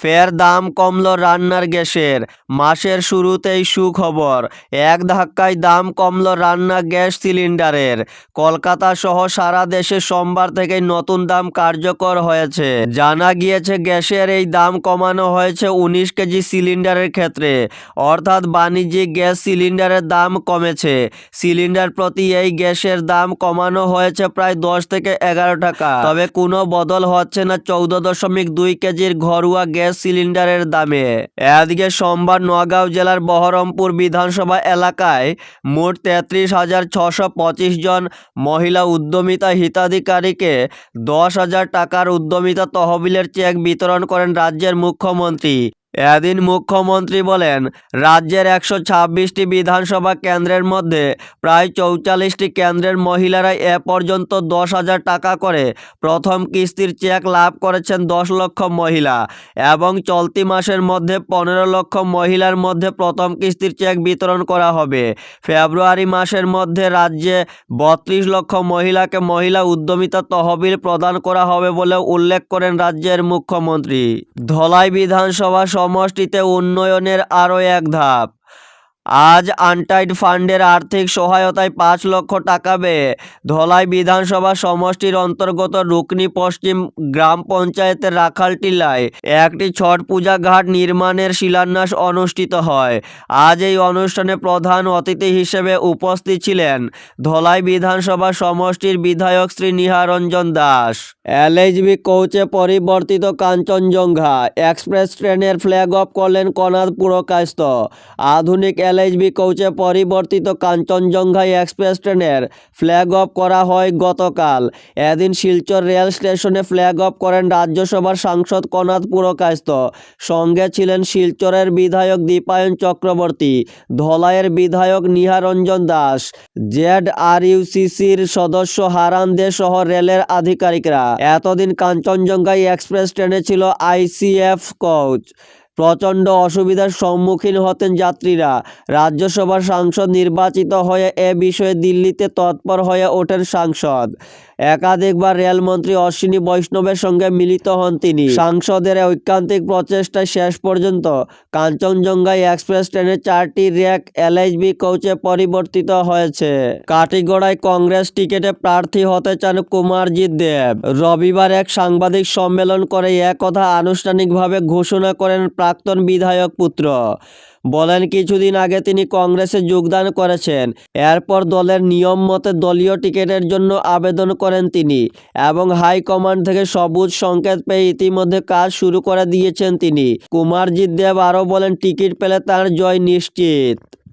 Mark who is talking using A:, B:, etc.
A: ফের দাম কমল রান্নার গ্যাসের। মাসের শুরুতেই সুখবর, এক ধাক্কায় দাম কমল রান্না গ্যাস সিলিন্ডারের। কলকাতা সহ সারা দেশে সোমবার থেকে নতুন দাম কার্যকর হয়েছে। জানা গিয়েছে গ্যাসের এই দাম কমানো হয়েছে উনিশ কেজি সিলিন্ডারের ক্ষেত্রে। অর্থাৎ বাণিজ্যিক গ্যাস সিলিন্ডারের দাম কমেছে। সিলিন্ডার প্রতি এই গ্যাসের দাম কমানো হয়েছে প্রায় দশ থেকে এগারো টাকা। তবে কোনো বদল হচ্ছে না চৌদ্দ দশমিক দুই কেজির ঘরোয়া গ্যাস সিলিন্ডারের দামে। এদিকে সোমবার নগাঁও জেলার বহরমপুর বিধানসভা এলাকায় মোট তেত্রিশ হাজার ছশো জন মহিলা উদ্যমিতা হিতাধিকারীকে দশ হাজার টাকার উদ্যমিতা তহবিলের চেক বিতরণ করেন রাজ্যের মুখ্যমন্ত্রী। এদিন মুখ্যমন্ত্রী বলেন, রাজ্যের একশো ছাব্বিশটি বিধানসভা কেন্দ্রের মধ্যে প্রায় চৌচল্লিশটি কেন্দ্রের মহিলারা এ পর্যন্ত দশ হাজার টাকা করে প্রথম কিস্তির চেক লাভ করেছেন দশ লক্ষ মহিলা এবং চলতি মাসের মধ্যে পনেরো লক্ষ মহিলার মধ্যে প্রথম কিস্তির চেক বিতরণ করা হবে। ফেব্রুয়ারি মাসের মধ্যে রাজ্যে বত্রিশ লক্ষ মহিলাকে মহিলা উদ্যমিতা তহবিল প্রদান করা হবে বলে উল্লেখ করেন রাজ্যের মুখ্যমন্ত্রী। ধলাই বিধানসভা সমষ্টিতে উন্নয়নের আরও এক ধাপ। আজ আনটাইড ফান্ডের আর্থিক সহায়তায় পাঁচ লক্ষ টাকা ব্যয়ে। ধলাই বিধানসভা সমষ্টির অন্তর্গত রুকনি পশ্চিম গ্রাম পঞ্চায়েতের রাখালটিলায় একটি ছট পূজা ঘাট নির্মাণের শিলান্যাস অনুষ্ঠিত হয়। আজ এই অনুষ্ঠানে প্রধান অতিথি হিসেবে উপস্থিত ছিলেন ধলাই বিধানসভা সমষ্টির বিধায়ক শ্রী নিহারঞ্জন দাস। এলএইচবি কোচে পরিবর্তিত কাঞ্চনজঙ্ঘা এক্সপ্রেস ট্রেনের ফ্ল্যাগ অফ করলেন কনাদ পুরকায়স্ত আধুনিক এলএইচবি কোচে পরিবর্তিত কাঞ্চনজঙ্ঘা এক্সপ্রেস ট্রেনের ফ্ল্যাগ অফ করা হয় গতকাল। এদিন শিলচর রেল স্টেশনে ফ্ল্যাগ অফ করেন রাজ্যসভার সাংসদ কনাদ পুরকায়স্ত সঙ্গে ছিলেন শিলচরের বিধায়ক দীপায়ন চক্রবর্তী, ধলাইয়ের বিধায়ক নিহারঞ্জন দাস, জেড আর ইউসিসির সদস্য হারান দে সহ রেলের আধিকারিকরা। এতদিন কাঞ্চনজঙ্ঘা এক্সপ্রেস ট্রেনে ছিল আইসিএফ কোচ। প্রচণ্ড অসুবিধার সম্মুখীন হতেন যাত্রীরা। রাজ্যসভার সাংসদ নির্বাচিত হয়ে এ বিষয়ে দিল্লিতে তৎপর হয়ে ওঠেন সাংসদ। একাধিকবার রেলমন্ত্রী অশ্বিনী বৈষ্ণবের সঙ্গে মিলিত হন তিনি। সাংসদের ঐকান্তিক প্রচেষ্টায় শেষ পর্যন্ত কাঞ্চনজঙ্ঘা এক্সপ্রেস ট্রেনের চারটি র্যাক এলএইচবি কোচে পরিবর্তিত হয়েছে। কাটিগড়ায় কংগ্রেস টিকেটে প্রার্থী হতে চান কুমারজিৎ দেব। রবিবার এক সাংবাদিক সম্মেলন করে একথা আনুষ্ঠানিকভাবে ঘোষণা করেন প্রাক্তন বিধায়ক পুত্র। বলেন, কিছুদিন আগে তিনি কংগ্রেসে যোগদান করেছেন। এরপর দলের নিয়ম মতে দলীয় টিকিটের জন্য আবেদন করেন তিনি এবং হাইকমান্ড থেকে সবুজ সংকেত পেয়ে ইতিমধ্যে কাজ শুরু করে দিয়েছেন তিনি। কুমারজিৎ দেব আরও বলেন, টিকিট পেলে তার জয় নিশ্চিত।